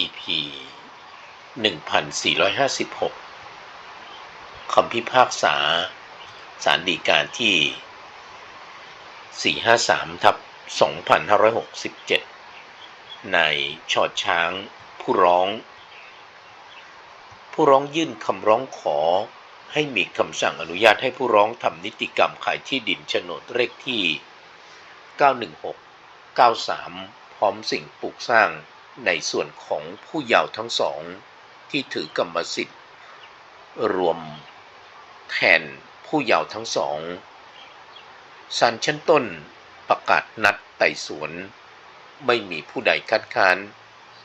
EP 1456 คำพิพากษาสารดีกาที่ 453 ทับ 2567 ในชอดช้างผู้ร้อง ผู้ร้องยื่นคำร้องขอให้มีคำสั่งอนุญาตให้ผู้ร้องทำนิติกรรมขายที่ดินโฉนดเลขที่ 916 93 พร้อมสิ่งปลูกสร้าง ในส่วนของผู้เยาว์ทั้งสองที่ถือกรรมสิทธิ์ รวมแทนผู้เยาว์ทั้งสองศาลชั้นต้นประกาศนัดไต่สวน ไม่มีผู้ใดคัดค้าน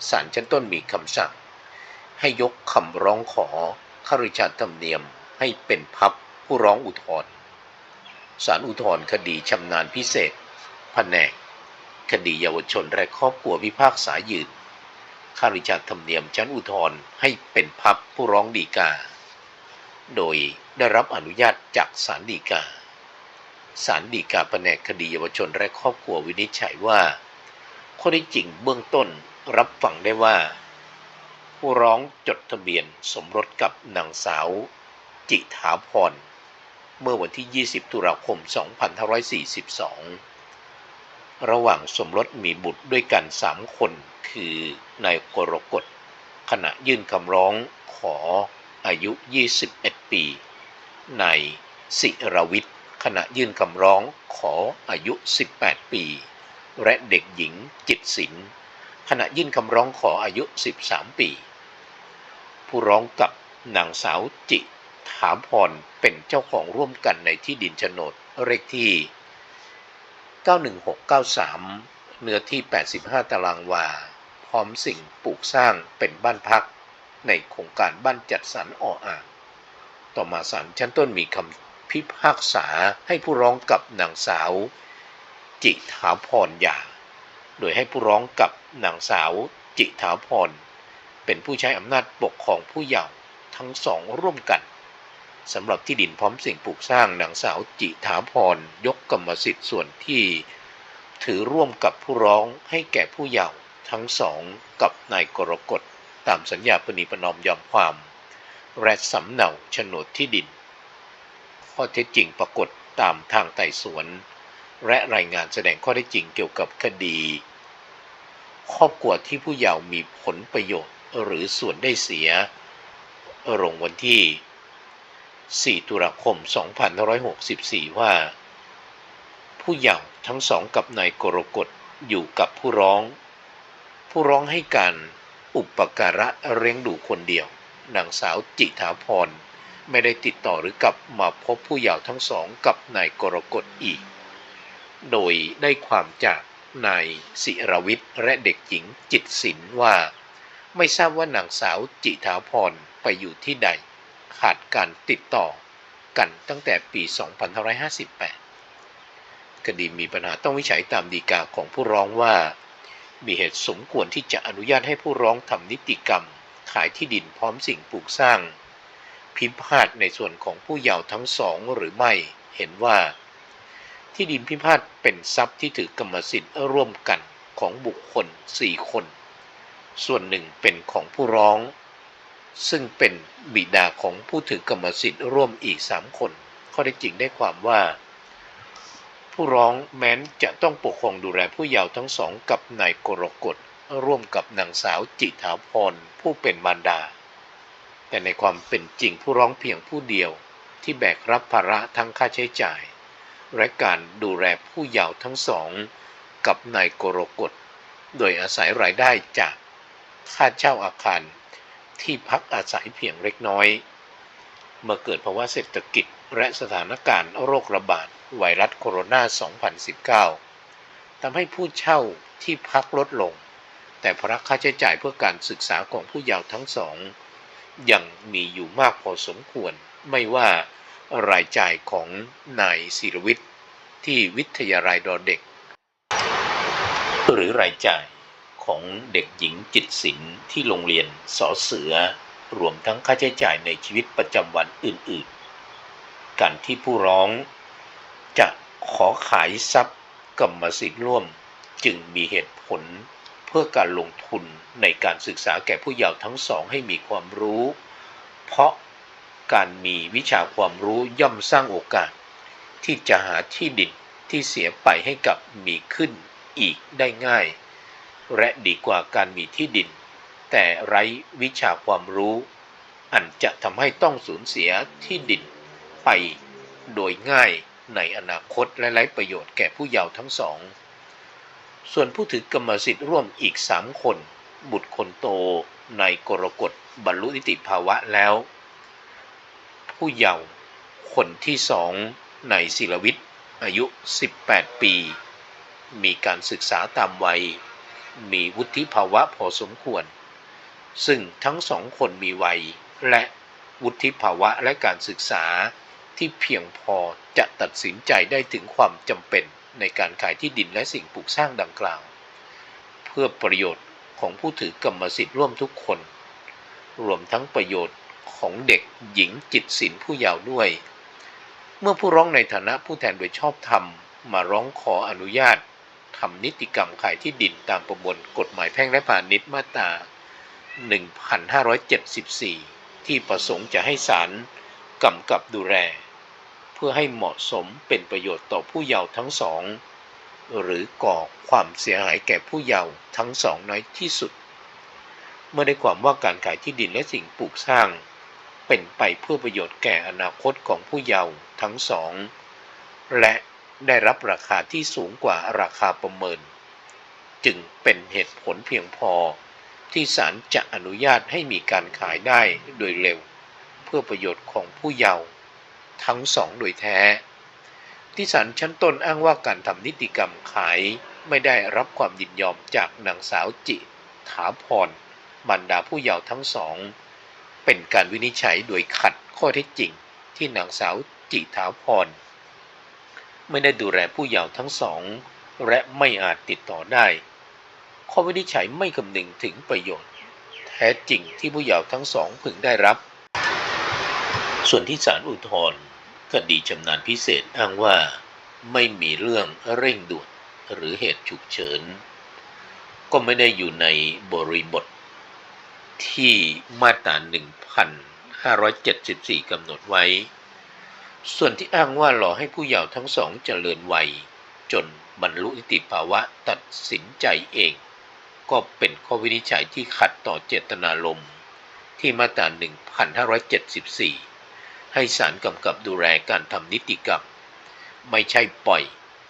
ศาลชั้นต้นมีคำสั่ง ให้ยกคำร้องขอข้าราชการธรรมเนียมให้เป็นพับผู้ร้องอุทธรณ์ศาลอุทธรณ์คดีชำนาญพิเศษแผนกคดีเยาวชนและครอบครัวพิพากษายืน ข้าราชาธรรมเนียมชั้นอุทธรณ์ให้เป็นพับผู้ร้องดีกา โดยได้รับอนุญาตจากศาลฎีกา ศาลฎีกาแผนกคดีเยาวชนและครอบครัววินิจฉัยว่าข้อได้จริงเบื้องต้นรับฟังได้ว่า ผู้ร้องจดทะเบียนสมรสกับนางสาว จิถาพร เมื่อวันที่ 20 ตุลาคม 2542 ระหว่างสมรสมีบุตรด้วยกัน3คน คือนายกรกฎขณะยื่นคำร้องขออายุ 21 ปี นายศิรวิทย์ขณะยื่นคำร้องขออายุ 18 ปี และเด็กหญิงจิตศิลป์ขณะยื่นคำร้องขออายุ 13 ปี ผู้ร้องกับนางสาวจิถาพรเป็นเจ้าของร่วมกันในที่ดินโฉนดเลขที่ 91693 เนื้อที่ 85 ตารางวา พร้อมสิ่งปลูกสร้างเป็นบ้านพัก ในโครงการบ้านจัดสรรออ่าง ต่อมาศาลชั้นต้นมีคำพิพากษาให้ผู้ร้องกับนางสาว จิถาพรยา โดยให้ผู้ร้องกับนางสาวจิถาพร เป็นผู้ใช้อำนาจปกครองผู้เยาว์ทั้งสองร่วมกัน สำหรับที่ดินพร้อมสิ่งปลูกสร้างนางสาวจิถาพร ยกกรรมสิทธิ์ส่วนที่ ถือร่วมกับผู้ร้องให้แก่ผู้เยาว์ทั้งสองกับนายกรกฎตามสัญญาปณีประนอมยอมความ และสำเนาโฉนดที่ดิน ข้อเท็จจริงปรากฏตามทางไต่สวน และรายงานแสดงข้อเท็จจริงเกี่ยวกับคดี ครอบครัวที่ผู้เยาว์มีผลประโยชน์หรือส่วนได้เสียลงวันที่ 4 ตุลาคม 2564 ว่า ผู้เยาว์ทั้งสองกับนายกรกฎอยู่กับผู้ร้อง ผู้ร้องให้การอุปการะเลี้ยงดูคนเดียวนางสาวจิถาพร ไม่ได้ติดต่อหรือกลับมาพบผู้เยาว์ทั้งสองกับนายกรกฎอีก โดยได้ความจากนายศิรวิทย์และเด็กหญิงจิตศิลว่า ไม่ทราบว่านางสาวจิถาพรไปอยู่ที่ใด ขาดการติดต่อกันตั้งแต่ปี 2558 คดีมีปัญหาต้องวิจัยตามดีกาของผู้ร้องว่า มีเหตุสมควรที่จะอนุญาตให้ผู้ร้องทำนิติกรรม ขายที่ดินพร้อมสิ่งปลูกสร้าง พิพาทในส่วนของผู้เยาว์ทั้งสองหรือไม่เห็นว่า ที่ดินพิพาทเป็นทรัพย์ที่ถือกรรมสิทธิ์ร่วมกันของบุคคล 4 คน ส่วนหนึ่งเป็นของผู้ร้อง ซึ่งเป็นบิดาของผู้ถือกรรมสิทธิ์ร่วมอีก3คน ข้อได้จริงได้ความว่า ผู้ร้องแม้นจะต้องปกครองดูแลผู้เยาว์ทั้งสองกับนายกรกฎร่วมกับนางสาวจิถาพรผู้เป็นมารดา แต่ในความเป็นจริงผู้ร้องเพียงผู้เดียวที่แบกรับภาระทั้งค่าใช้จ่าย และการดูแลผู้เยาว์ทั้งสอง กับนายกรกฎโดยอาศัยรายได้จากค่าเช่าอาคาร ที่พักอาศัยเพียงเล็กน้อย เมื่อเกิดภาวะเศรษฐกิจและสถานการณ์โรคระบาดไวรัสโคโรนา 2019 ทำให้ผู้เช่าที่พักลดลง แต่ภาระค่าใช้จ่ายเพื่อการศึกษาของผู้เยาว์ทั้งสอง ยังมีอยู่มากพอสมควร ไม่ว่ารายจ่ายของนายศิรวิทย์ที่วิทยาลัยดอเด็ก หรือรายจ่าย ของเด็กหญิงจิตศิลป์ที่โรงเรียนสอเสือ รวมทั้งค่าใช้จ่ายในชีวิตประจำวันอื่นๆ การที่ผู้ร้องจะขอขายทรัพย์กรรมสิทธิ์ร่วม จึงมีเหตุผลเพื่อการลงทุนในการศึกษาแก่ผู้เยาว์ทั้งสองให้มีความรู้ เพราะการมีวิชาความรู้ย่อมสร้างโอกาส ที่จะหาที่ดินที่เสียไปให้กับมีขึ้นอีกได้ง่าย และดีกว่าการมีที่ดิน แต่ไร้วิชาความรู้ อันจะทำให้ต้องสูญเสียที่ดินไปโดยง่ายในอนาคตและไร้ประโยชน์แก่ผู้เยาว์ทั้งสอง ส่วนผู้ถือกรรมสิทธิ์ร่วมอีกสามคน บุตรคนโตในกรกฎบรรลุนิติภาวะแล้ว ผู้เยาว์คนที่สองในศิลวิทย์อายุ 18 ปี มีการศึกษาตามวัย มีวุฒิภาวะพอสมควร ซึ่งทั้งสองคนมีวัย และวุฒิภาวะและการศึกษาที่เพียงพอจะตัดสินใจได้ถึงความจำเป็นในการขายที่ดินและสิ่งปลูกสร้างดังกล่าว เพื่อประโยชน์ของผู้ถือกรรมสิทธิ์ร่วมทุกคน รวมทั้งประโยชน์ของเด็กหญิงจิตศิลผู้เยาว์ด้วย เมื่อผู้ร้องในฐานะผู้แทนโดยชอบธรรมมาร้องขออนุญาต ทำนิติกรรมขายที่ดินตามประมวลกฎหมายแพ่งและพาณิชย์มาตรา 1574 ที่ประสงค์จะให้ศาลกำกับดูแลเพื่อให้เหมาะสมเป็นประโยชน์ต่อผู้เยาว์ทั้งสอง หรือก่อความเสียหายแก่ผู้เยาว์ทั้งสองน้อยที่สุด เมื่อได้ความว่าการขายที่ดินและสิ่งปลูกสร้าง เป็นไปเพื่อประโยชน์แก่อนาคตของผู้เยาว์ทั้งสอง และ ได้รับราคาที่สูงกว่าราคาประเมิน จึงเป็นเหตุผลเพียงพอ ที่ศาลจะอนุญาตให้มีการขายได้โดยเร็ว เพื่อประโยชน์ของผู้เยาว์ทั้งสองโดยแท้ ที่ศาลชั้นต้นอ้างว่าการทำนิติกรรมขายไม่ได้รับความยินยอมจากนางสาวจิถาพรบรรดาผู้เยาว์ทั้งสอง เป็นการวินิจฉัยโดยขัดข้อเท็จจริงที่นางสาวจิถาพร ไม่ได้ดูแลผู้เยาว์ทั้งสอง และไม่อาจติดต่อได้ ข้อวินิจฉัยไม่คำนึงถึงประโยชน์ แท้จริงที่ผู้เยาว์ทั้งสองพึงได้รับ ส่วนที่ศาลอุทธรณ์คดีชำนาญพิเศษอ้างว่า ไม่มีเรื่องเร่งด่วนหรือเหตุฉุกเฉิน ก็ไม่ได้อยู่ในบริบท ที่มาตรา 1574 กำหนดไว้ ส่วนที่อ้างว่ารอให้ผู้เยาว์ทั้งสองเจริญวัย จนบรรลุนิติภาวะตัดสินใจเอง ก็เป็นข้อวินิจฉัยที่ขัดต่อเจตนารมณ์ที่มาตรา 1574 ให้ศาลกำกับดูแลการทำนิติกรรม ไม่ใช่ปล่อย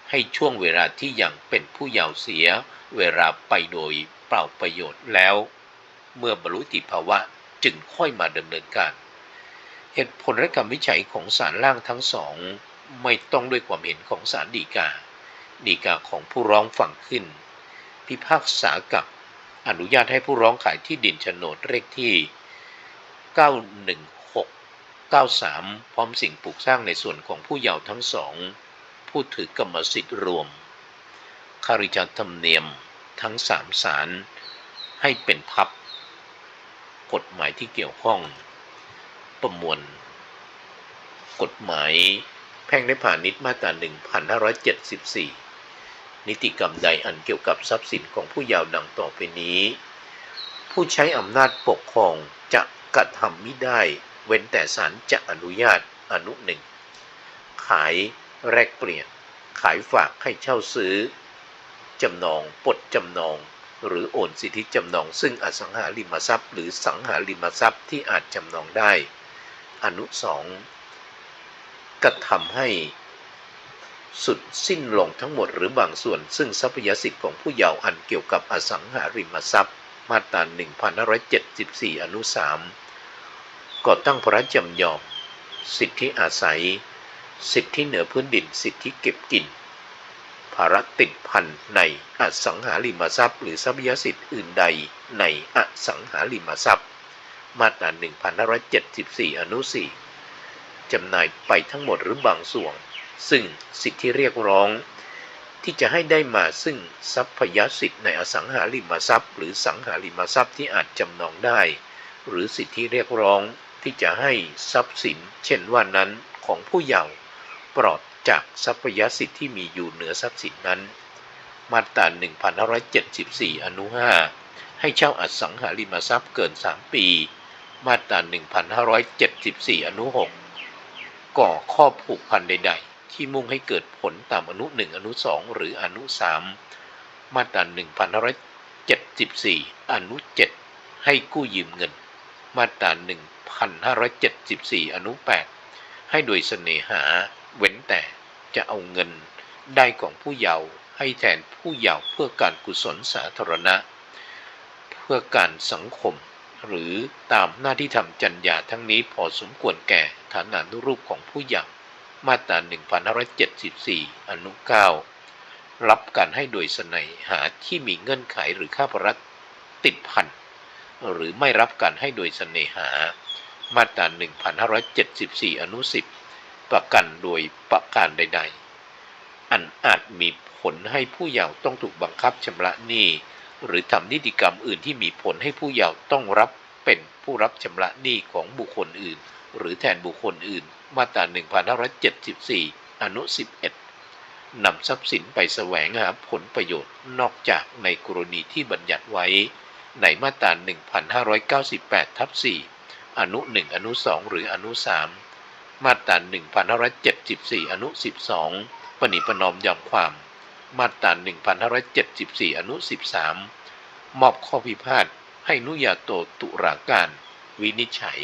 ให้ช่วงเวลาที่ยังเป็นผู้เยาว์เสียเวลาไปโดยเปล่าประโยชน์แล้ว เมื่อบรรลุนิติภาวะจึงค่อยมาดำเนินการ เหตุผลและคำวิจัยของศาลล่างทั้งสองไม่ต้องด้วยความเห็นของศาลฎีกาฎีกาของผู้ร้องฝั่งขึ้น พิพากษากับอนุญาตให้ผู้ร้องขายที่ดินโฉนดเลขที่ 916 93 พร้อมสิ่งปลูกสร้างในส่วนของผู้เยาว์ทั้งสอง ผู้ถือกรรมสิทธิ์รวมคาริจาธรรมเนียมทั้งสามสารให้เป็นพับ กฎหมายที่เกี่ยวข้อง ประมวล กฎหมายแพ่งและพาณิชย์มาตรา 1574 นิติกรรมใดอันเกี่ยวกับทรัพย์สินของผู้ยาวดังต่อไปนี้ ผู้ใช้อำนาจปกครองจะกระทำไมิได้ เว้นแต่ศาลจะอนุญาตอนุหนึ่ง ขายแลกเปลี่ยน ขายฝากให้เช่าซื้อ จำนองปลดจำนอง หรือโอนสิทธิจำนอง ซึ่งอสังหาริมทรัพย์ หรือสังหาริมทรัพย์ที่อาจจำนองได้ อนุสองกระทำให้สุดสิ้นลงทั้งหมดหรือบางส่วน ซึ่งทรัพยสิทธิ์ของผู้เยาว์อันเกี่ยวกับอสังหาริมทรัพย์ มาตรา1574 อนุ3ก่อตั้งพระจำยอม สิทธิอาศัย สิทธิเหนือพื้นดิน สิทธิเก็บกินภาระติดพันในอสังหาริมทรัพย์ หรือทรัพยสิทธิ์อื่นใดในอสังหาริมทรัพย์ มาตรา1574 อนุ 4จำหน่ายไปทั้งหมดหรือบางส่วน ซึ่งสิทธิเรียกร้อง ที่จะให้ได้มาซึ่งทรัพยสิทธิ์ในอสังหาริมทรัพย์ หรือสังหาริมทรัพย์ที่อาจจำนองได้ หรือสิทธิเรียกร้องที่จะให้ทรัพย์สิน เช่นว่านั้นของผู้เยาว์ปลอดจากทรัพยสิทธิ์ที่มีอยู่เหนือทรัพย์สินนั้น มาตรา1574 อนุ 5 ให้เช่าอสังหาริมทรัพย์เกิน 3 ปี มาตรา1574 อนุ 6 ก่อข้อผูกพันใด ๆ ที่มุ่งให้เกิดผลตามอนุ 1 อนุ 2 หรืออนุ 3 มาตรา1574 อนุ 7 ให้กู้ยืมเงิน มาตรา1574 อนุ 8 ให้โดยเสน่หา เว้นแต่จะเอาเงินได้ของผู้เยาว์ให้แทนผู้เยาว์เพื่อการกุศลสาธารณะ เพื่อการสังคม หรือตามหน้าที่ทำจัญญาทั้งนี้พอสมควรแก่ฐานานุรูปของผู้เยาว์มาตรา1574 อนุ9รับการให้โดยเสน่หาที่มีเงื่อนไขหรือค่าประรัตติดพันหรือไม่รับการให้โดยเสน่หา มาตรา1574 อนุ 10 ประกันโดยประการใด ๆ อันอาจมีผลให้ผู้เยาว์ต้องถูกบังคับชำระหนี้ หรือทำนิติกรรมอื่นที่มีผลให้ผู้เยาว์ต้องรับเป็นผู้รับชำระหนี้ของบุคคลอื่น หรือแทนบุคคลอื่น มาตรา 1574 อนุ 11 นำทรัพย์สินไปแสวงหาผลประโยชน์นอกจากในกรณีที่บัญญัติไว้ ในมาตรา 1598 ทับ 4 อนุ 1 อนุ 2 หรืออนุ 3 มาตรา 1574 อนุ 12 ปณิปนอมยอมความ มาตรา1574 อนุ 13 มอบข้อพิพาทให้นุยาโตตุลาการวินิจฉัย